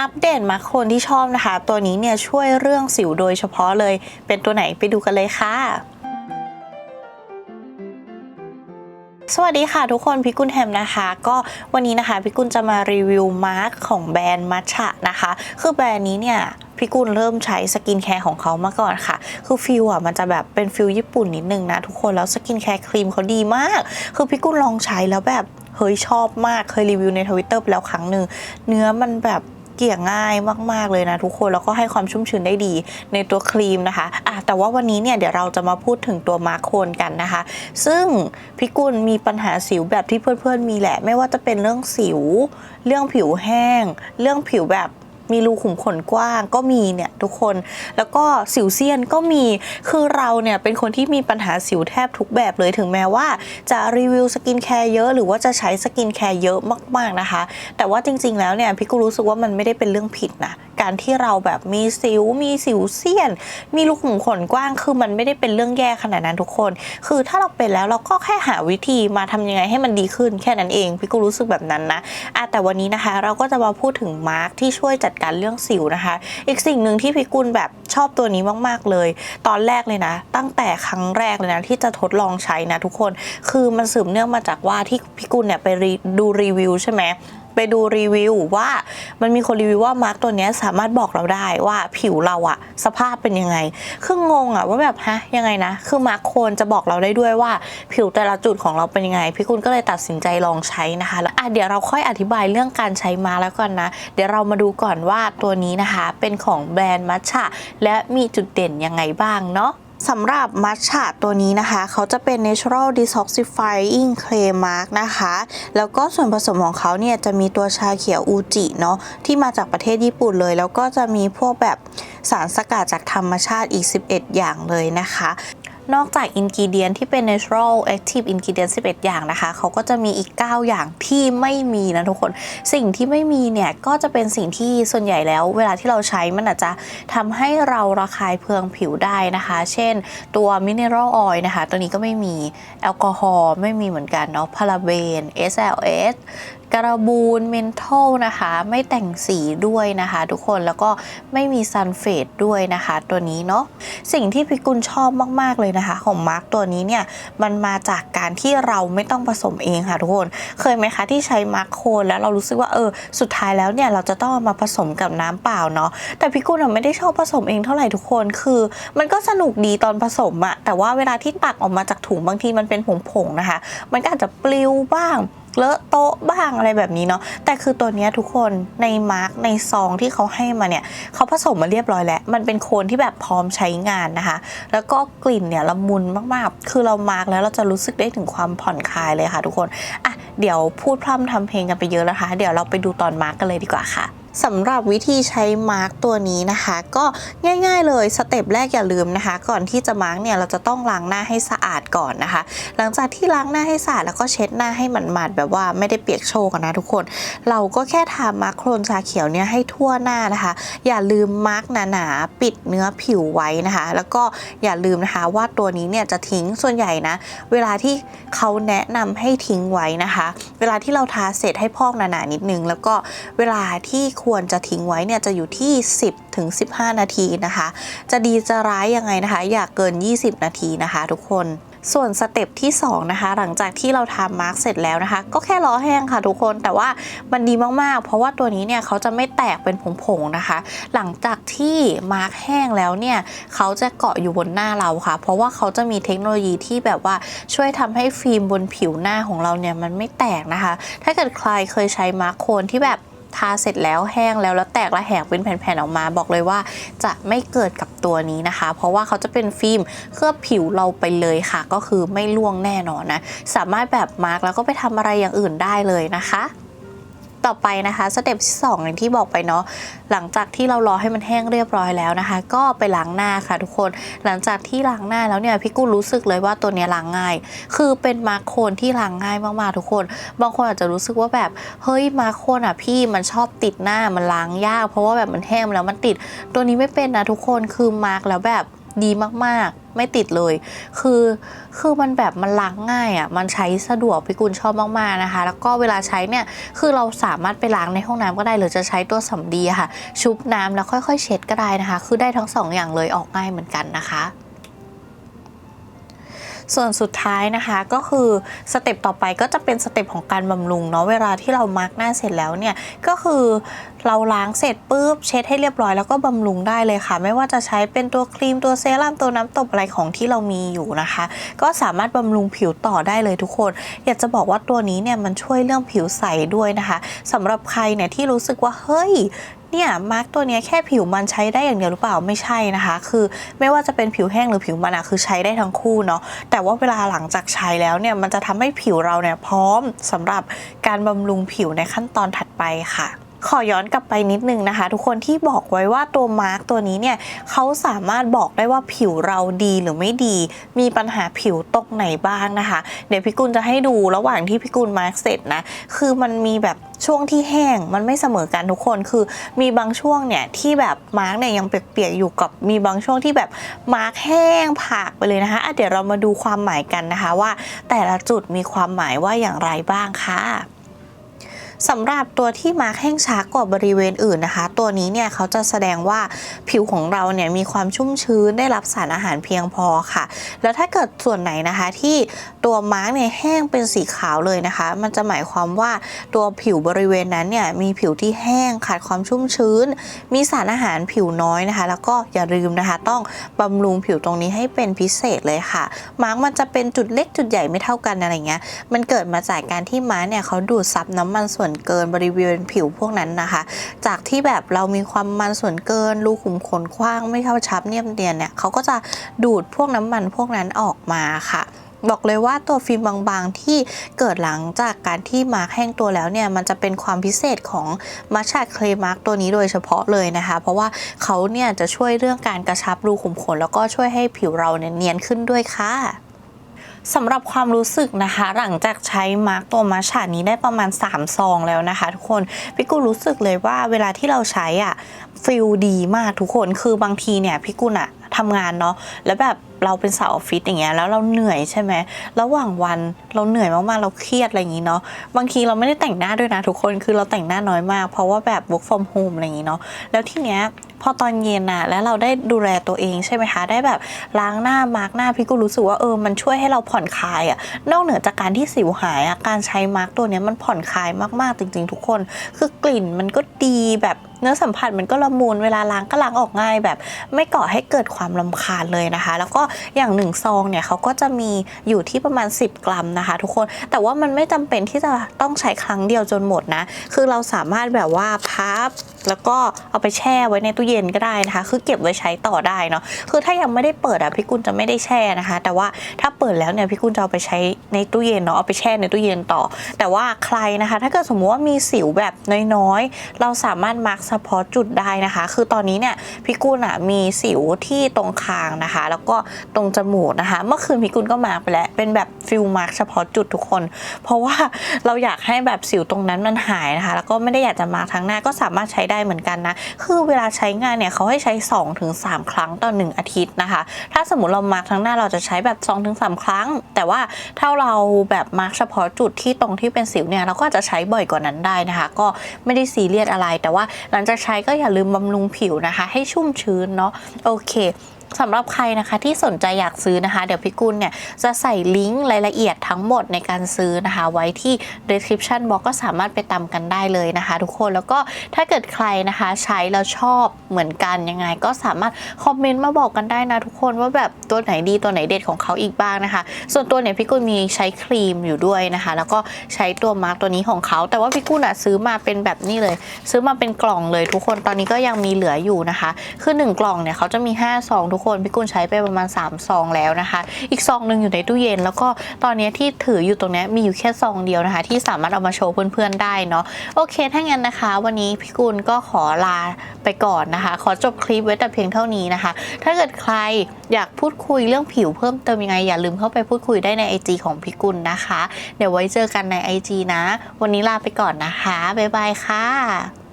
อัปเดตมาคนที่ชอบนะคะ ตัวนี้เนี่ยช่วยเรื่องสิวโดยเฉพาะเลย เป็นตัวไหนไปดูกันเลยค่ะสวัสดีค่ะทุกคนพิกุลแฮมนะคะ ก็วันนี้นะคะพิกุลจะมารีวิวมาร์คของแบรนด์มัชชะนะคะ คือแบรนด์นี้เนี่ยพิกุลเริ่มใช้สกินแคร์ของเขามาก่อนค่ะ คือฟิลอะมันจะแบบเป็นฟิลญี่ปุ่นนิดนึงนะทุกคน แล้วสกินแคร์ครีมเขาดีมาก คือพิกุลลองใช้แล้วแบบเฮ้ยชอบมาก เคยรีวิวในทวิตเตอร์ไปแล้วครั้งหนึ่ง เนื้อมันแบบ เกลี่ยง่ายมาก ๆ เลยนะทุกคน แล้วก็ให้ความชุ่มชื้นได้ดีในตัวครีมนะคะอะแต่ว่าวันนี้เนี่ยเดี๋ยวเราจะมาพูดถึงตัวมาร์คโคนกันนะคะ ซึ่งพิกุลมีปัญหาสิวแบบที่เพื่อนๆมีแหละ ไม่ว่าจะเป็นเรื่องสิว เรื่องผิวแห้ง เรื่องผิวแบบ มีรูขุมขนกว้างก็มีเนี่ยทุกคน แล้วก็สิวเซียนก็มี คือเราเนี่ยเป็นคนที่มีปัญหาสิวแทบทุกแบบเลยถึงแม้ว่าจะรีวิวสกินแคร์เยอะหรือว่าจะใช้สกินแคร์เยอะมากๆนะคะ แต่ว่าจริงๆแล้วเนี่ยพี่ก็รู้สึกว่ามันไม่ได้เป็นเรื่องผิดนะ การที่เราแบบมีสิว มีสิวเซียน มีรูขุมขนกว้าง คือมันไม่ได้เป็นเรื่องแย่ขนาดนั้นทุกคน คือถ้าเราเป็นแล้วเราก็แค่หาวิธีมาทำยังไงให้มันดีขึ้นแค่นั้นเอง พี่ก็รู้สึกแบบนั้นนะอะแต่วันนี้นะคะ เราก็จะมาพูดถึงมาร์กที่ช่วยจัดการเรื่องสิวนะคะ อีกสิ่งหนึ่งที่พี่กุลแบบชอบตัวนี้มาก ๆเลย ตอนแรกเลยนะ ตั้งแต่ครั้งแรกเลยนะที่จะทดลองใช้นะทุกคน คือมันสืบเนื่องมาจากว่าที่พี่กุลเนี่ยไปดูรีวิวใช่ไหม ไปดูรีวิวว่ามันมีคนรีวิวว่ามาร์กตัวนี้สามารถบอกเราได้ว่าผิวเราอะสภาพเป็นยังไง คืองงอะว่าแบบฮะยังไงนะ คือมาร์กโคนจะบอกเราได้ด้วยว่าผิวแต่ละจุดของเราเป็นยังไง พี่คุณก็เลยตัดสินใจลองใช้นะคะแล้วอะเดี๋ยวเราค่อยอธิบายเรื่องการใช้มาแล้วก่อนนะ เดี๋ยวเรามาดูก่อนว่าตัวนี้นะคะ เป็นของแบรนด์มัชชะและมีจุดเด่นยังไงบ้างเนาะ สำหรับมัทฉะตัวนี้นะคะ เขาจะเป็น natural detoxifying clay mark นะคะ แล้วก็ส่วนผสมของเขาเนี่ยจะมีตัวชาเขียวอูจิเนาะที่มาจากประเทศญี่ปุ่นเลย แล้วก็จะมีพวกแบบสารสกัดจากธรรมชาติอีก 11 อย่างเลยนะคะ นอกจากอินกิเดียนที่เป็น natural active ingredient 11 อย่างนะคะ เขาก็จะมีอีก 9 อย่างที่ไม่มีนะทุกคน สิ่งที่ไม่มีเนี่ย ก็จะเป็นสิ่งที่ส่วนใหญ่แล้ว เวลาที่เราใช้มันอาจจะทำให้เราระคายเคืองผิวได้นะคะ เช่นตัว mineral oil นะคะ ตัวนี้ก็ไม่มี แอลกอฮอล์ไม่มีเหมือนกันเนาะพาราเบน SLS การาบูนเมนทอลนะคะ ไม่แต่งสีด้วยนะคะ ทุกคนแล้วก็ไม่มีซันเฟดด้วยนะคะ ตัวนี้เนาะสิ่งที่พิกุลชอบมาก ๆ เลยนะคะ ของมาร์กตัวนี้เนี่ย มันมาจากการที่เราไม่ต้องผสมเองค่ะทุกคน เคยไหมคะที่ใช้มาร์กโคนแล้วเรารู้สึกว่าเออ สุดท้ายแล้วเนี่ยเราจะต้องมาผสมกับน้ำเปล่าเนาะแต่พิกุลไม่ได้ชอบผสมเองเท่าไหร่ทุกคนคือ มันก็สนุกดีตอนผสมอะแต่ว่าเวลาที่ตักออกมาจากถุงบางทีมันเป็นผงๆนะคะ มันก็อาจจะปลิวบ้าง เลอะโต๊ะบ้างอะไรแบบนี้เนาะแต่คือตัวเนี้ยทุกคนในมาร์กในซองที่เขาให้มาเนี่ยเขาผสมมาเรียบร้อยแล้ว มันเป็นโคนที่แบบพร้อมใช้งานนะคะ แล้วก็กลิ่นเนี่ยละมุนมากๆ คือเรามาร์กแล้วเราจะรู้สึกได้ถึงความผ่อนคลายเลยค่ะทุกคนอะเดี๋ยวพูดพร่ำทำเพลงกันไปเยอะแล้วนะคะเดี๋ยวเราไปดูตอนมาร์กกันเลยดีกว่าค่ะ สำหรับวิธีใช้มาร์กตัวนี้นะคะ ก็ง่าย ๆ เลยสเต็ปแรกอย่าลืมนะคะ ก่อนที่จะมาร์กเนี่ยเราจะต้องล้างหน้าให้สะอาดก่อนนะคะ หลังจากที่ล้างหน้าให้สะอาดแล้วก็เช็ดหน้าให้หมาดๆแบบว่าไม่ได้เปียกโชกนะทุกคน เราก็แค่ทามาร์กโครนชาเขียวเนี่ยให้ทั่วหน้านะคะ อย่าลืมมาร์กหนาๆปิดเนื้อผิวไว้นะคะ แล้วก็อย่าลืมนะคะว่าตัวนี้เนี่ยจะทิ้งส่วนใหญ่นะ เวลาที่เขาแนะนำให้ทิ้งไว้นะคะ เวลาที่เราทาเสร็จให้พอกหนาๆนิดนึง แล้วก็เวลาที่คควรจะทิ้งไว้เนี่ยจะอยู่ที่ 10ถึง15 นาทีนะคะ จะดีจะร้ายยังไงนะคะ อย่าเกิน 20 นาทีนะคะ ทุกคนส่วนสเต็ปที่ 2 นะคะ หลังจากที่เราทำมาร์กเสร็จแล้วนะคะ ก็แค่รอแห้งค่ะทุกคนแต่ว่ามันดีมากๆ เพราะว่าตัวนี้เนี่ยเขาจะไม่แตกเป็นผงๆนะคะ หลังจากที่มาร์กแห้งแล้วเนี่ยเขาจะเกาะอยู่บนหน้าเราค่ะ เพราะว่าเขาจะมีเทคโนโลยีที่แบบว่าช่วยทำให้ฟิล์มบนผิวหน้าของเราเนี่ยมันไม่แตกนะคะ ถ้าเกิดใครเคยใช้มาร์กโคนที่แบบ ทาเสร็จแล้วแห้งแล้วแล้วแตกระแหกเป็นแผ่นๆออกมา บอกเลยว่าจะไม่เกิดกับตัวนี้นะคะ เพราะว่าเขาจะเป็นฟิล์มเคลือบผิวเราไปเลยค่ะ ก็คือไม่ล่วงแน่นอนนะ สามารถแบบมาร์กแล้วก็ไปทำอะไรอย่างอื่นได้เลยนะคะ ต่อไปนะคะสเต็ปที่สองอย่างที่บอกไปเนาะหลังจากที่เรารอให้มันแห้งเรียบร้อยแล้วนะคะ ก็ไปล้างหน้าค่ะทุกคนหลังจากที่ล้างหน้าแล้วเนี่ยพี่กู้รู้สึกเลยว่าตัวเนี้ยล้างง่าย คือเป็นมาโคนที่ล้างง่ายมากๆทุกคน บางคนอาจจะรู้สึกว่าแบบเฮ้ยมาโคนอะพี่มันชอบติดหน้ามันล้างยาก เพราะว่าแบบมันแห้งแล้วมันติด ตัวนี้ไม่เป็นนะทุกคนคือมาร์กแล้วแบบดีมากๆ ไม่ติดเลย คือคือมันแบบมันล้างง่ายอะ่ะมันใช้สะดวกพี่กุลชอบมากๆนะคะ แล้วก็เวลาใช้เนี่ยคือเราสามารถไปล้างในห้องน้ำก็ได้ หรือจะใช้ตัวสำลีค่ะ ชุบน้ำแล้วค่อยๆ เช็ดก็ได้นะคะ คือได้ทั้งสองอย่างเลยออกง่ายเหมือนกันนะคะ ส่วนสุดท้ายนะคะก็คือสเต็ปต่อไปก็จะเป็นสเต็ปของการบำรุงเนาะเวลาที่เรามาร์กหน้าเสร็จแล้วเนี่ยก็คือเราล้างเสร็จปุ๊บเช็ดให้เรียบร้อยแล้วก็บำรุงได้เลยค่ะ ไม่ว่าจะใช้เป็นตัวครีมตัวเซรั่มตัวน้ำตบอะไรของที่เรามีอยู่นะคะ ก็สามารถบำรุงผิวต่อได้เลยทุกคน อยากจะบอกว่าตัวนี้เนี่ยมันช่วยเรื่องผิวใสด้วยนะคะสำหรับใครเนี่ยที่รู้สึกว่าเฮ้ย เนี่ยมาร์กตัวนี้แค่ผิวมันใช้ได้อย่างเดียวหรือเปล่าไม่ใช่นะคะ คือไม่ว่าจะเป็นผิวแห้งหรือผิวมันอะคือใช้ได้ทั้งคู่เนาะแต่ว่าเวลาหลังจากใช้แล้วเนี่ยมันจะทำให้ผิวเราเนี่ยพร้อมสำหรับการบำรุงผิวในขั้นตอนถัดไปค่ะ ขอย้อนกลับไปนิดนึงนะคะ ทุกคนที่บอกไว้ว่าตัวมาร์กตัวนี้เนี่ยเขาสามารถบอกได้ว่าผิวเราดีหรือไม่ดี มีปัญหาผิวตกไหนบ้างนะคะ เดี๋ยวพี่กุลจะให้ดูระหว่างที่พี่กุลมาร์กเสร็จนะ คือมันมีแบบช่วงที่แห้งมันไม่เสมอกันทุกคนคือมีบางช่วงเนี่ยที่แบบมาร์กเนี่ยยังเปียกๆอยู่กับมีบางช่วงที่แบบมาร์กแห้งผากไปเลยนะคะะเดี๋ยวเรามาดูความหมายกันนะคะว่า แต่ละจุดมีความหมายว่าอย่างไรบ้างค่ะ สำหรับตัวที่มาร์คแห้งช้ากว่าบริเวณอื่นนะคะ ตัวนี้เนี่ยเขาจะแสดงว่าผิวของเราเนี่ยมีความชุ่มชื้นได้รับสารอาหารเพียงพอค่ะ แล้วถ้าเกิดส่วนไหนนะคะที่ตัวมาร์กเนี่ยแห้งเป็นสีขาวเลยนะคะ มันจะหมายความว่าตัวผิวบริเวณนั้นเนี่ยมีผิวที่แห้งขาดความชุ่มชื้น มีสารอาหารผิวน้อยนะคะ แล้วก็อย่าลืมนะคะ ต้องบำรุงผิวตรงนี้ให้เป็นพิเศษเลยค่ะ มาร์กมันจะเป็นจุดเล็กจุดใหญ่ไม่เท่ากันอะไรเงี้ยมันเกิดมาจากการที่ม้าเนี่ยเขาดูดซับน้ำมันส่วนวนเกินบริเวณผิวพวกนั้นนะคะ จากที่แบบเรามีความมันส่วนเกินรูขุมขนกว้างไม่เท่าชับเนียมเนียนเนี่ยเขาก็จะดูดพวกน้ำมันพวกนั้นออกมาค่ะบอกเลยว่าตัวฟิล์มบางๆ ที่เกิดหลังจากการที่มาร์กแห้งตัวแล้วเนี่ยมันจะเป็นความพิเศษของมาชาเคลมาร์กตัวนี้โดยเฉพาะเลยนะคะ เพราะว่าเขาเนี่ยจะช่วยเรื่องการกระชับรูขุมขน แล้วก็ช่วยให้ผิวเราเนี่ยเนียนขึ้นด้วยค่ะ สำหรับความรู้สึกนะคะ หลังจากใช้มาร์กตัวมาชานี้ได้ประมาณ 3 ซองแล้วนะคะ ทุกคนพี่กุลรู้สึกเลยว่าเวลาที่เราใช้อะฟิลดีมากทุกคนคือบางทีเนี่ยพี่กุลอะทำงานเนาะแล้วแบบเราเป็นสาวออฟฟิศอย่างเงี้ยแล้วเราเหนื่อยใช่ไหมระหว่างวันเราเหนื่อยมากๆเราเครียดอะไรอย่างงี้เนาะบางทีเราไม่ได้แต่งหน้าด้วยนะทุกคนคือเราแต่งหน้าน้อยมาก เพราะว่าแบบ work from home อะไรอย่างงี้เนาะแล้วทีเนี้ย พอตอนเย็นน่ะแล้วเราได้ดูแลตัวเองใช่ไหมคะ ได้แบบล้างหน้ามาร์กหน้าพี่ก็รู้สึกว่าเออมันช่วยให้เราผ่อนคลายอะ่ะนอกเหนือจากการที่สิวหายอะ่ะการใช้มาร์กตัวเนี้ยมันผ่อนคลายมากๆจริง ๆ ทุกคน คือกลิ่นมันก็ดีแบบเนื้อสัมผัสมันก็ละมุนเวลาล้างก็ล้างออกง่ายแบบ ไม่ก่อให้เกิดความลำคาญเลยนะคะ แล้วก็อย่างหนึ่งซองเนี่ยเขาก็จะมีอยู่ที่ประมาณ 10 กรัมนะคะ ทุกคนแต่ว่ามันไม่จำเป็นที่จะต้องใช้ครั้งเดียวจนหมดนะ คือเราสามารถแบบว่าพับ แล้วก็เอาไปแช่ไว้ในตู้เย็นก็ได้นะคะ คือเก็บไว้ใช้ต่อได้เนาะคือถ้ายังไม่ได้เปิดอะพี่กุลจะไม่ได้แช่นะคะ แต่ว่าถ้าเปิดแล้วเนี่ยพี่กุลจะเอาไปใช้ในตู้เย็นเนาะเอาไปแช่ในตู้เย็นต่อ แต่ว่าใครนะคะ ถ้าเกิดสมมติว่ามีสิวแบบน้อยๆ เราสามารถมาร์กเฉพาะจุดได้นะคะ คือตอนนี้เนี่ยพี่กุลอะมีสิวที่ตรงคางนะคะ แล้วก็ตรงจมูกนะคะ เมื่อคืนพี่กุลก็มาไปแล้วเป็นแบบฟิลมาร์กเฉพาะจุดทุกคน เพราะว่าเราอยากให้แบบสิวตรงนั้นมันหายนะคะ แล้วก็ไม่ได้อยากจะมาร์กทั้งหน้าก็สามารถใช้ได้เหมือนกันนะ คือเวลาใช้งานเนี่ยเขาให้ใช้ 2-3 ครั้งต่อ 1 อาทิตย์นะคะ ถ้าสมมติเรามาร์กทั้งหน้าเราจะใช้แบบ 2-3 ครั้ง แต่ว่าถ้าเราแบบมาร์กเฉพาะจุดที่ตรงที่เป็นสิวเนี่ยเราก็จจะใช้บ่อยกว่านั้นได้นะคะ ก็ไม่ได้ซีเรียสอะไร แต่ว่าหลังจากใช้ก็อย่าลืมบำรุงผิวนะคะ ให้ชุ่มชื้นเนาะโอเค สำหรับใครนะคะที่สนใจอยากซื้อนะคะ เดี๋ยวพี่กุลเนี่ยจะใส่ลิงก์รายละเอียดทั้งหมดในการซื้อนะคะ ไว้ที่ description box ก็สามารถไปตามกันได้เลยนะคะ ทุกคนแล้วก็ถ้าเกิดใครนะคะใช้แล้วชอบเหมือนกันยังไง ก็สามารถคอมเมนต์มาบอกกันได้นะทุกคนว่าแบบตัวไหนดีตัวไหนเด็ดของเขาอีกบ้างนะคะ ส่วนตัวเนี่ยพี่กุลมีใช้ครีมอยู่ด้วยนะคะ แล้วก็ใช้ตัวมาร์กตัวนี้ของเขา แต่ว่าพี่กุลอะซื้อมาเป็นแบบนี้เลย ซื้อมาเป็นกล่องเลยทุกคนตอนนี้ก็ยังมีเหลืออยู่นะคะ คือ 1 กล่องเนี่ยเขาจะมี5ซองทุกคนพี่กุลใช้ไปประมาณ3ซองแล้วนะคะ อีกซองหนึ่งอยู่ในตู้เย็น แล้วก็ตอนนี้ที่ถืออยู่ตรงนี้มีอยู่แค่ซองเดียวนะคะ ที่สามารถเอามาโชว์เพื่อนๆได้เนาะโอเคถ้างั้นนะคะ วันนี้พี่กุลก็ขอลาไปก่อนนะคะ ขอจบคลิปไว้แต่เพียงเท่านี้นะคะ ถ้าเกิดใครอยากพูดคุยเรื่องผิวเพิ่มเติมยังไงอย่าลืมเข้าไปพูดคุยได้ใน IG ของพี่กุลนะคะ เดี๋ยวไว้เจอกันใน IG นะ วันนี้ลาไปก่อนนะคะบ๊ายบายค่ะ